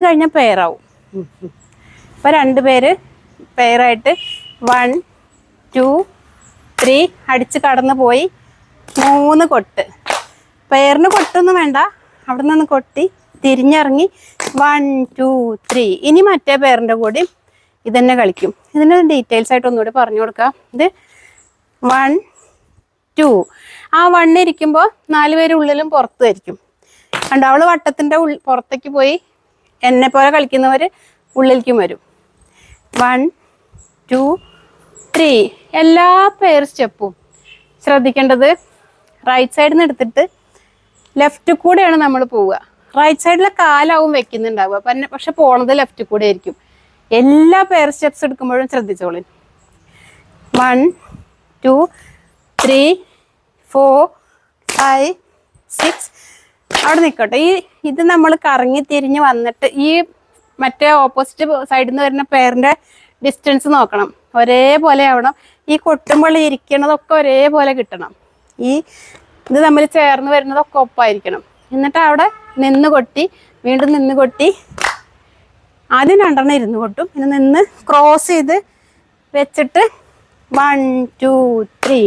കഴിഞ്ഞാൽ പെയറാവും രണ്ട് രണ്ടുപേര് പെയറായിട്ട് വൺ ടു ത്രീ അടിച്ച് കടന്നു പോയി. മൂന്ന് കൊട്ട്. പെയറിന് കൊട്ടൊന്നും വേണ്ട. അവിടെ നിന്ന് കൊട്ടി തിരിഞ്ഞിറങ്ങി വൺ ടു ത്രീ ഇനി മറ്റേ പേരിന്റെ കൂടി ഇതന്നെ കളിക്കും. ഇതിന്റെ ഡീറ്റെയിൽസ് ആയിട്ട് ഒന്നുകൂടി പറഞ്ഞു കൊടുക്കാം. ഇത് വൺ ടു ആ വണ്ണിരിക്കുമ്പോൾ നാല് പേര് ഉള്ളിലും പുറത്തുമായിരിക്കും കണ്ടോ വട്ടത്തിന്റെ ഉൾ പുറത്തേക്ക് പോയി എന്നെ പോലെ കളിക്കുന്നവർ ഉള്ളിലേക്കും വരും. വൺ ടു ത്രീ എല്ലാ പേർ സ്റ്റെപ്പും ശ്രദ്ധിക്കേണ്ടത് റൈറ്റ് സൈഡിൽ നിന്ന് എടുത്തിട്ട് ലെഫ്റ്റ് കൂടെയാണ് നമ്മൾ പോവുക. റൈറ്റ് സൈഡിലെ കാലാവും വെക്കുന്നുണ്ടാവുക. അപ്പം പക്ഷെ പോണത് ലെഫ്റ്റ് കൂടെ ആയിരിക്കും. എല്ലാ പേർ സ്റ്റെപ്സ് എടുക്കുമ്പോഴും ശ്രദ്ധിച്ചോളി. One two three four five six അവിടെ നിൽക്കട്ടെ ഈ ഇത് നമ്മൾ കറങ്ങി തിരിഞ്ഞ് വന്നിട്ട് ഈ മറ്റേ ഓപ്പോസിറ്റ് സൈഡിൽ നിന്ന് വരുന്ന പേരിന്റെ ഡിസ്റ്റൻസ് നോക്കണം. ഒരേപോലെ ആവണം. ഈ കൊട്ടുമ്പള്ളി ഇരിക്കണതൊക്കെ ഒരേപോലെ കിട്ടണം. ഈ ഇത് തമ്മിൽ ചേർന്ന് വരുന്നതൊക്കെ ഒപ്പായിരിക്കണം. എന്നിട്ട് അവിടെ നിന്ന് കൊട്ടി വീണ്ടും നിന്ന് കൊട്ടി ആദ്യം രണ്ടെണ്ണം ഇരുന്ന് കൊട്ടും. പിന്നെ നിന്ന് ക്രോസ് ചെയ്ത് വെച്ചിട്ട് വൺ ടു ത്രീ